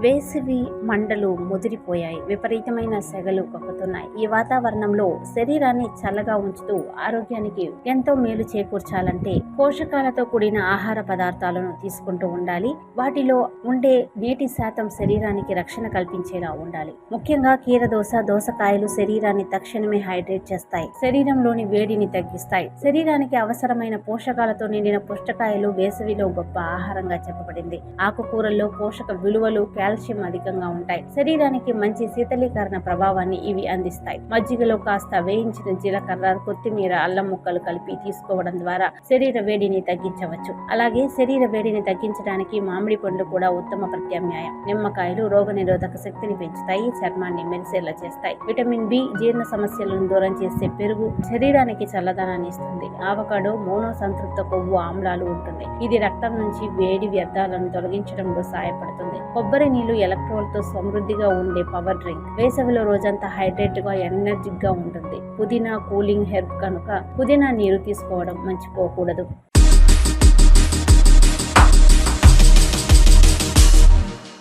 వేసవి మండలు ముదిరిపోయాయి. విపరీతమైన సెగలు కక్కుతున్నాయి. ఈ వాతావరణంలో శరీరాన్ని చల్లగా ఉంచుతూ ఆరోగ్యానికి ఎంతో మేలు చేకూర్చాలంటే పోషకాలతో కూడిన ఆహార పదార్థాలను తీసుకుంటూ ఉండాలి. వాటిలో ఉండే నీటి శాతం శరీరానికి రక్షణ కల్పించేలా ఉండాలి. ముఖ్యంగా కీరదోస దోసకాయలు శరీరాన్ని తక్షణమే హైడ్రేట్ చేస్తాయి. శరీరంలోని వేడిని తగ్గిస్తాయి. శరీరానికి అవసరమైన పోషకాలతో నిండిన పుష్టకాయలు వేసవిలో గొప్ప ఆహారంగా చెప్పబడింది. ఆకుకూరల్లో పోషక విలువలు కాల్షియం అధికంగా ఉంటాయి. శరీరానికి మంచి శీతలీకరణ ప్రభావాన్ని ఇవి అందిస్తాయి. మజ్జిగలో కాస్త వేయించిన జీలకర్ర కొత్తిమీర అల్లం ముక్కలు కలిపి తీసుకోవడం ద్వారా శరీర వేడిని తగ్గించవచ్చు. అలాగే శరీర వేడిని తగ్గించడానికి మామిడి పండ్లు కూడా ఉత్తమ ప్రత్యామ్నాయం. నిమ్మకాయలు రోగనిరోధక శక్తిని పెంచుతాయి చర్మాన్ని మెరిసేలా చేస్తాయి. విటమిన్ బి జీర్ణ సమస్యలను దూరం చేసే పెరుగు శరీరానికి చల్లదనాన్ని ఇస్తుంది. ఆవకాడో మోనో సంతృప్త కొవ్వు ఆమ్లాలు ఉంటుంది. ఇది రక్తం నుంచి వేడి వ్యర్థాలను తొలగించడంలో సహాయపడుతుంది. కొబ్బరి నీళ్ళు ఎలక్ట్రోల్తో సమృద్ధిగా ఉండే పవర్ డ్రింక్ వేసవిలో రోజంతా హైడ్రేట్గా ఎనర్జిక్గా ఉంటుంది. పుదీనా కూలింగ్ హెర్బ్ కనుక పుదీనా నీరు తీసుకోవడం మర్చిపోకూడదు.